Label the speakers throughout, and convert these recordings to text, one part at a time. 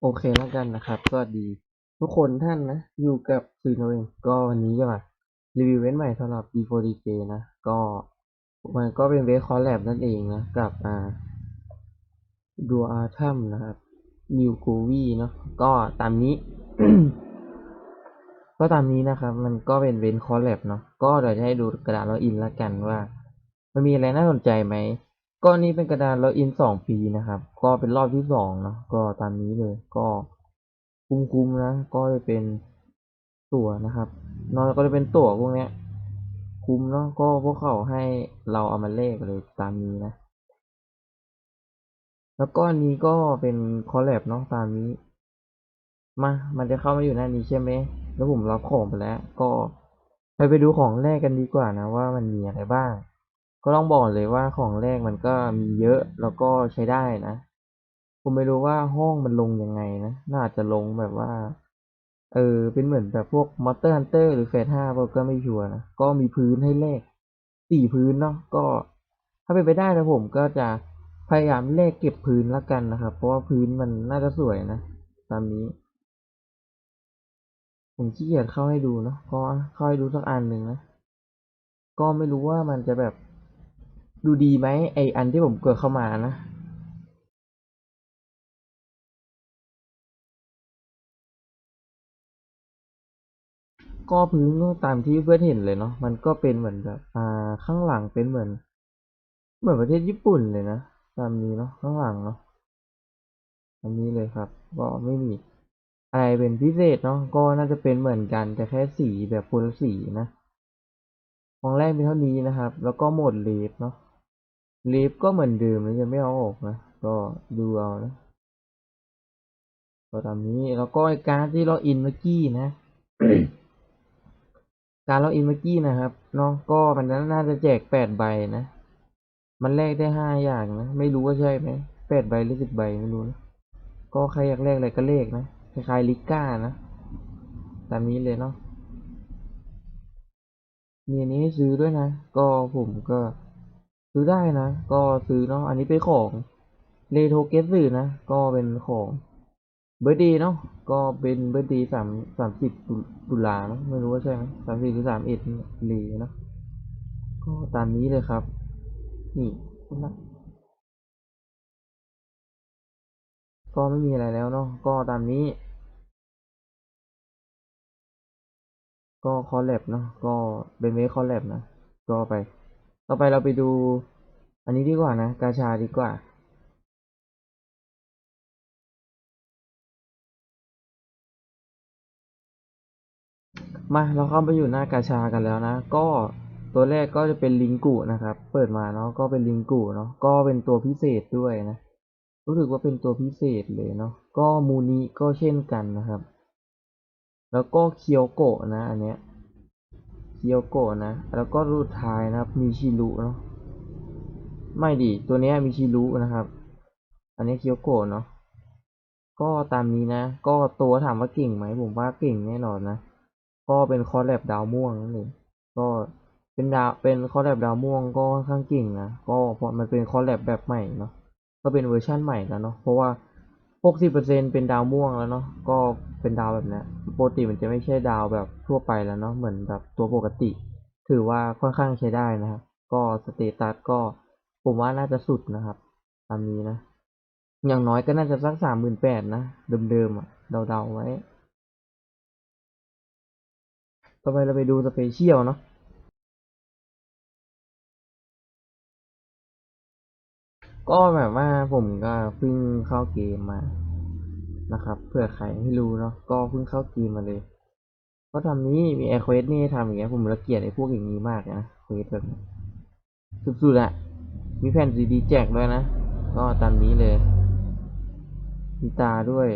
Speaker 1: โอเคแล้วกันนะครับ สวัสดีทุกคนท่านนะ อยู่กับซีโนเองก็วันนี้จะมารีวิวเว้นใหม่สำหรับ D4DJ นะ ก็มันก็เป็นเวทคอลแลบนั่นเองนะ กับอ่าดัวอาทัมนะครับนิวโกวีเนาะก็ตามนี้ ก็ตามนี้นะครับ มันก็เป็นเวนคอลแลบเนาะก็เดี๋ยวจะให้ดูกระดาษล็อกอินแล้วกันว่า มันมีอะไรน่าสนใจไหม ก็นี่เป็นกระดานล็อกอินสองปีนะครับ ก็เป็นรอบที่สองเนาะก็ตามนี้เลยก็คุ้มๆนะ ก็จะเป็นตั๋วนะครับนอกจากก็จะเป็นตั๋วพวกเนี้ย คุ้มเนาะก็พวกเขาให้เราเอามาเลขเลยตามนี้นะ แล้วก็อันนี้ก็เป็นคอลแลบเนาะตามนี้ มา มันจะเข้ามาอยู่หน้านี้ใช่ไหมแล้วผมรับของไปแล้ว ก็ไปไปดูของแรกกันดีกว่านะว่ามันมีอะไรบ้าง ก็ต้องบอกเลยว่าของแรกมันก็มีเยอะ แล้วก็ใช้ได้นะ ผมไม่รู้ว่าห้องมันลงยังไงนะ น่าจะลงแบบว่า เออ เป็นเหมือนแบบพวกมอเตอร์ฮันเตอร์หรือเฟสห้าก็ไม่ชัวร์นะ ก็มีพื้นให้เลขสี่พื้นเนาะ ก็ ถ้าเป็นไปได้นะผมก็จะพยายามเลขเก็บพื้นละกันนะครับ เพราะว่าพื้นมันน่าจะสวยนะ ตามนี้ ผมขี้เกียจเข้าให้ดูเนาะก็เข้าให้ดูสักอันหนึ่งนะ ก็ไม่รู้ว่ามันจะแบบ ดูดีไหมไออันที่ผมเกิดเข้ามานะก็พื้นก็ตามที่เพื่อนเห็นเลยเนาะมันก็เป็นเหมือนแบบอ่าข้างหลังเป็นเหมือน เหมือนประเทศญี่ปุ่นเลยนะตามนี้เนาะข้างหลังเนาะอันนี้เลยครับ ก็ไม่มีอะไรเป็นพิเศษเนาะก็น่าจะเป็นเหมือนกันแต่แค่สีแบบคนละสีนะของแรกเป็นเท่านี้นะครับ แล้วก็หมดเลฟเนาะ ลฟก็เหมือนเดิมนะจะไม่เอาออกนะ ก็ดูเอานะก็ตามนี้แล้วก็ไอการที่เราอินเมื่อกี้นะ การล็อกอินเมื่อกี้นะครับเนาะก็มันน่าจะแจกแปดใบนะ มันแลกได้ห้าอย่างนะ ไม่รู้ว่าใช่ไหมแปดใบหรือสิบใบไม่รู้นะก็ใครอยากแลกอะไรก็เลขนะคล้ายๆลิก้านะตามนี้เลยเนาะมีนี้ให้ซื้อด้วยนะ ก็ผมก็ ซื้อได้นะ ก็ซื้อเนาะอันนี้เป็นของเลโทเกสึนะ ก็เป็นของเบอร์ดีเนาะก็เป็นเบอร์ดีสามสามสิบตุลาเนาะไม่รู้ว่าใช่ไหมสามสิบหรือสามเอ็ดลีเนาะก็ตามนี้เลยครับ นี่คุณละก็ไม่มีอะไรแล้วเนาะก็ตามนี้ ก็คอลแลบเนาะก็เป็นเวคอลแลบนะ ก็ไป ต่อไปเราไปดู อันนี้ดีกว่านะ กาชาดีกว่ามาเราเข้าไปอยู่หน้ากาชากันแล้วนะ ก็ตัวแรกก็จะเป็นลิงกุนะครับ เปิดมาเนาะก็เป็นลิงกุเนาะก็เป็นตัวพิเศษด้วยนะ รู้สึกว่าเป็นตัวพิเศษเลยเนาะก็มูนิก็เช่นกันนะครับ แล้วก็เคียวโกะนะ อันเนี้ย เคียวโกะนะ แล้วก็รูดท้ายนะครับ มีชิรุเนาะ ไม่ดิตัวนี้มีชิรุนะครับ อันนี้เคียวโกะเนาะ ก็ตามนี้นะ ก็ตัวถามว่าเก่งไหมผมว่าเก่งแน่นอนนะ ก็เป็นคอร์แลบดาวม่วงนั่นเองก็เป็นดาว เป็นคอร์แลบดาวม่วงก็ค่อนข้างเก่งนะ ก็เพราะมันเป็นคอร์แลบแบบใหม่เนาะ ก็เป็นเวอร์ชั่นใหม่แล้วเนาะ เพราะว่า 60%เป็นดาวม่วงแล้วเนาะก็เป็นดาวแบบนี้ปกติมันจะไม่ใช่ดาวแบบทั่วไปแล้วเนาะเหมือนแบบตัวปกติ ถือว่าค่อนข้างใช้ได้นะครับ ก็สเตตัสก็ผมว่าน่าจะสุดนะครับตามนี้นะ อย่างน้อยก็น่าจะสักสามหมื่นแปดนะ เดิมๆอะเดาๆไว้ ต่อไปเราไปดูสเปเชียลเนาะ ก็แบบว่าผมก็เพิ่งเข้าเกมมานะครับเผื่อใครไม่รู้เนาะก็เพิ่งเข้าเกมมาเลยก็ทำนี้มีแอร์เควสนี่ทำอย่างเงี้ยผมระเกียดไอ้พวกอย่างนี้มากนะเควสแบบสุดๆอะมีแผ่นซีดีแจกด้วยนะ ก็ตามนี้เลยมีตาด้วย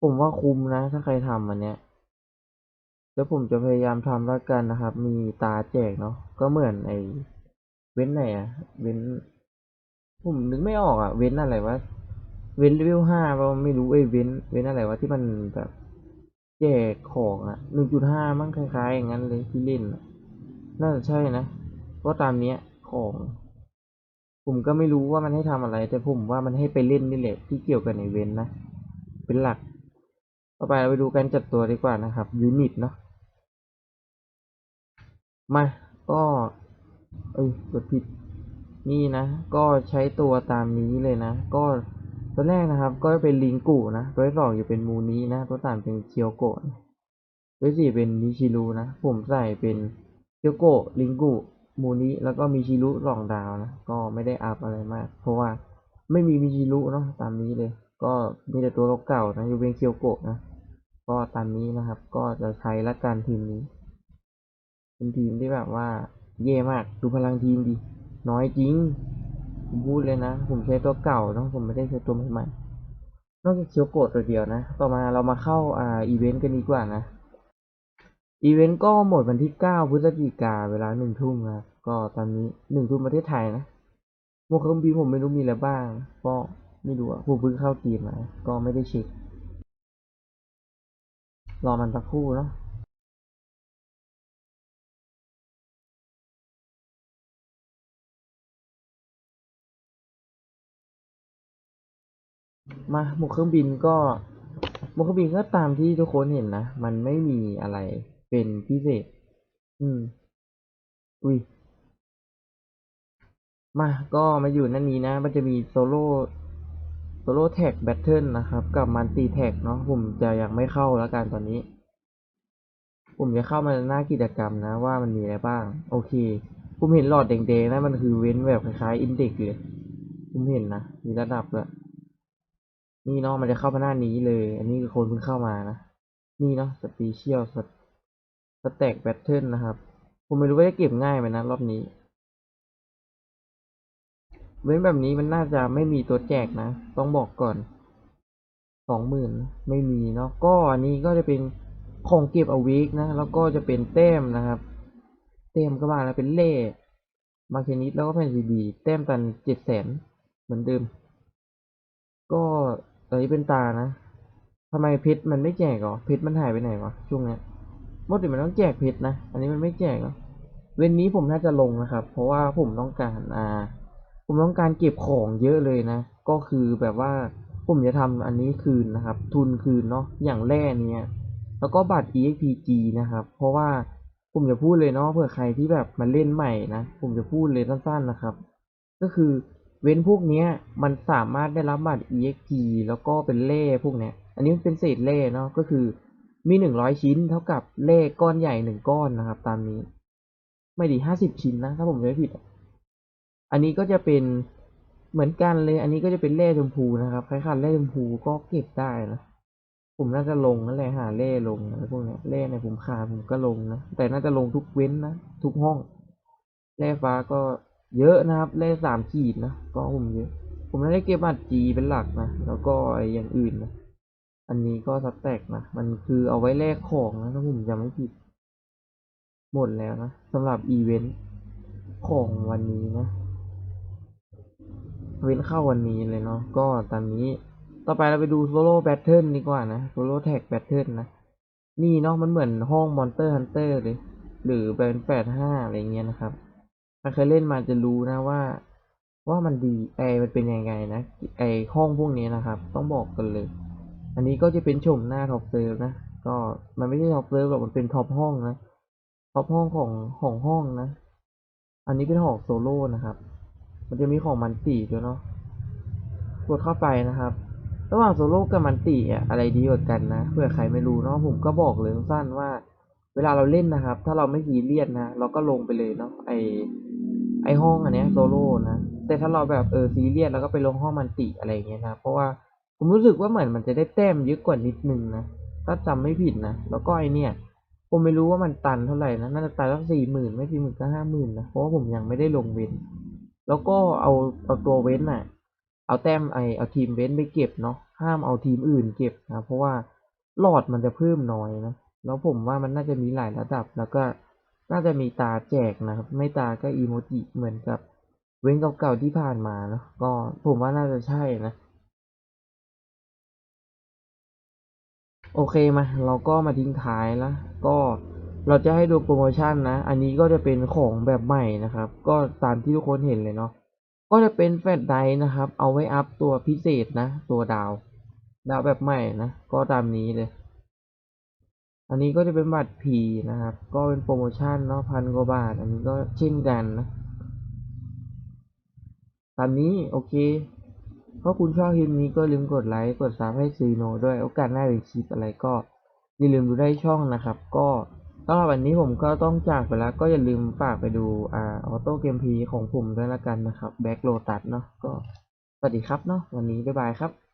Speaker 1: ผมว่าคุ้มนะ ถ้าใครทำอันเนี้ยเดี๋ยวผมจะพยายามทำแล้วกันนะครับ มีตาแจกเนาะก็เหมือนไอเว้นไหนอะเว้น ผมนึกไม่ออกอะเว้นอะไรวะ เว้นเลเวลห้าเราไม่รู้เอ้เว้น เว้นอะไรวะที่มันแบบแจกของอะหนึ่งจุดห้ามั้งคล้ายๆ อย่างนั้นเลยที่เล่น น่าจะใช่นะ เพราะตามเนี้ยของ ผมก็ไม่รู้ว่ามันให้ทำอะไร แต่ผมว่ามันให้ไปเล่นนี่แหละที่เกี่ยวกับในเว้นนะ เป็นหลัก ต่อไปเราไปดูการจัดตัวดีกว่านะครับยูนิตเนาะ มา ก็ เอ้ยกดผิด นี่นะ ก็ใช้ตัวตามนี้เลยนะ ก็ตัวแรกนะครับ ก็เป็นลิงกุนะ ตัวที่สองจะเป็นมูนี้นะ ตัวสามเป็นเคียวโกะตัวสี่เป็นนิชิรุนะ ผมใส่เป็นเคียวโกะลิงกุมูนี้แล้วก็มิชิรุสองดาวนะ ก็ไม่ได้อัพอะไรมาก เพราะว่าไม่มีมิชิรุเนาะตามนี้เลย ก็มีแต่ตัวเก่าๆนะอยู่เป็นเคียวโกะนะ ก็ตามนี้นะครับ ก็จะใช้ละกันทีมนี้ เป็นทีมที่แบบว่าเย่มาก ดูพลังทีมดิ น้อยจริง ผมพูดเลยนะ ผมใช้ตัวเก่าเนอะผมไม่ได้ใช้ตัวใหม่ๆนอกจากเคียวโกะตัวเดียวนะ ต่อมาเรามาเข้าอ่าอีเวนต์กันดีกว่านะ อีเวนต์ก็หมดวันที่เก้าพฤศจิกาเวลาหนึ่งทุ่มนะครับ ก็ตอนนี้หนึ่งทุ่มประเทศไทยนะโมเครื่องบินผมไม่รู้มีอะไรบ้าง ก็ไม่รู้อะผมเพิ่งเข้าทีมมา ก็ไม่ได้เช็ค รอมันสักครู่เนาะ มาหมวกเครื่องบินก็หมวกเครื่องบินก็ตามที่ทุกคนเห็นนะ มันไม่มีอะไรเป็นพิเศษ อืม อุ้ย มา ก็มาอยู่นั่นนี้นะ มันจะมีโซโล่โซโล่แท็กแบทเทิลนะครับ กับมันตีแท็กเนาะ ผมจะยังไม่เข้าแล้วกันตอนนี้ ผมจะเข้ามาหน้ากิจกรรมนะ ว่ามันมีอะไรบ้าง โอเค ผมเห็นหลอดแดงๆนะมันคือเว้นแบบคล้ายๆอินเด็กเลย ผมเห็นนะ มีระดับด้ว นี่เนาะมันจะเข้ามาหน้านี้เลย อันนี้คือคนเพิ่งเข้ามานะ นี่เนาะสปีเชียลสแต็กแบทเทิลนะครับ ผมไม่รู้ว่าจะเก็บง่ายไหมนะรอบนี้เว้นแบบนี้มันน่าจะไม่มีตัวแจกนะ ต้องบอกก่อนสองหมื่นไม่มีเนาะก็อันนี้ก็จะเป็นของเก็บอวิกนะ แล้วก็จะเป็นแต้มนะครับแต้มก็มาแล้วเป็นเล่บางชนิดแล้วก็แผ่นซีดีแต้มตันเจ็ดแสนเหมือนเดิม ก็ ตอนนี้เป็นตานะทำไมเพชรมันไม่แจกหรอเพชรมันหายไปไหนวะช่วงนี้ยปกติมันต้องแจกเพชรนะ อันนี้มันไม่แจกหรอเว้นนี้ผมน่าจะลงนะครับ เพราะว่าผมต้องการอ่า ผมต้องการเก็บของเยอะเลยนะ ก็คือแบบว่าผมจะทำอันนี้คืนนะครับ ทุนคืนเนาะอย่างแร่เนี้ยแล้วก็บัตร EXPG นะครับ เพราะว่าผมจะพูดเลยเนาะเผื่อใครที่แบบมาเล่นใหม่นะ ผมจะพูดเลยสั้นๆนะครับ ก็คือ เว้นพวกเนี้ยมันสามารถได้รับบัตร EXP แล้วก็เป็นเล่พวกเนี้ย อันนี้มันเป็นเศษเล่เนาะก็คือมีหนึ่งร้อยชิ้นเท่ากับเล่ก้อนใหญ่หนึ่งก้อนนะครับ ตามนี้ ไม่ดีห้าสิบชิ้นนะถ้าผมไม่ผิด อันนี้ก็จะเป็นเหมือนกันเลย อันนี้ก็จะเป็นเล่ชมพูนะครับคล้ายๆเล่ชมพูก็เก็บได้นะผมน่าจะลงนั่นแหละหาเล่ลงอะไรพวกนี้เล่ในผมขาดผมก็ลงนะแต่น่าจะลงทุกเว้นนะทุกห้องแร่ฟ้าก็ เยอะนะครับแร่สามขีดนะก็ผมเยอะ ผมไม่ได้เก็บบัตรจีเป็นหลักนะ แล้วก็ไออย่างอื่นนะ อันนี้ก็สแต็กนะ มันคือเอาไว้แลกของนะถ้าผมจำไม่ผิด หมดแล้วนะสำหรับอีเวนต์ของวันนี้นะ เว้นเข้าวันนี้เลยเนาะ ก็ตามนี้ ต่อไปเราไปดูโซโล่แบทเทิลดีกว่านะโซโล่แท็กแบทเทิลนะ นี่เนาะมันเหมือนห้องมอนเตอร์ฮันเตอร์เลย หรือเป็นแปดห้าอะไรเงี้ยนะครับ ถ้าเคยเล่นมาจะรู้นะว่า ว่ามันดีไอมันเป็นยังไงนะไอห้องพวกนี้นะครับ ต้องบอกกันเลย อันนี้ก็จะเป็นชมหน้าท็อปเซิร์ฟนะก็มันไม่ใช่ท็อปเซิร์ฟหรอกมันเป็นท็อปห้องนะท็อปห้องของของห้องนะ อันนี้เป็นหอกโซโล่นะครับ มันจะมีของมันตีด้วยเนาะกดเข้าไปนะครับระหว่างโซโล่กับมันตีอะอะไรดีกว่ากันนะเผื่อใครไม่รู้เนาะผมก็บอกเลยสั้นว่า เวลาเราเล่นนะครับ ถ้าเราไม่ซีเรียสนะเราก็ลงไปเลยเนาะไอ ไอห้องอันเนี้ยโซโล่นะ แต่ถ้าเราแบบเออซีเรียสแล้วก็ไปลงห้องมันติอะไรอย่างเงี้ยนะ เพราะว่าผมรู้สึกว่าเหมือนมันจะได้แต้มเยอะกว่านิดนึงนะ ถ้าจำไม่ผิดนะ แล้วก็ไอเนี่ย ผมไม่รู้ว่ามันตันเท่าไหร่นะ น่าจะตันสักสี่หมื่นไม่สี่หมื่นก็ห้าหมื่นนะ เพราะว่าผมยังไม่ได้ลงเว้น แล้วก็เอาเอาตัวเว้นน่ะเอาแต้มไอเอาทีมเว้นไปเก็บเนาะ ห้ามเอาทีมอื่นเก็บนะ เพราะว่าหลอดมันจะเพิ่มน้อยนะ แล้วผมว่ามันน่าจะมีหลายระดับแล้วก็ น่าจะมีตาแจกนะครับ ไม่ตาก็อีโมจิเหมือนกับเว้นเก่าๆที่ผ่านมาเนาะก็ผมว่าน่าจะใช่นะ โอเคมาเราก็มาทิ้งท้ายแล้วก็เราจะให้ดูโปรโมชั่นนะ อันนี้ก็จะเป็นของแบบใหม่นะครับ ก็ตามที่ทุกคนเห็นเลยเนาะก็จะเป็นแฟลชไดร์นะครับ เอาไว้อัพตัวพิเศษนะ ตัวดาว ดาวแบบใหม่นะ ก็ตามนี้เลย อันนี้ก็จะเป็นบัตรผีนะครับ ก็เป็นโปรโมชั่นเนาะพันกว่าบาท อันนี้ก็เช่นกันนะตามนี้โอเคถ้าคุณชอบคลิปนี้ก็ลืมกดไลค์กดซับให้ซีโนด้วยโอกาสหน้าหรือคลิปอะไรก็อย่าลืมดูได้ช่องนะครับ ก็สำหรับวันนี้ผมก็ต้องจากไปแล้วก็อย่าลืมฝากไปดูอ่าออโต้เกมพีของผมด้วยละกันนะครับแบ็กโลตัสเนาะก็สวัสดีครับเนาะวันนี้บ๊ายบายครับ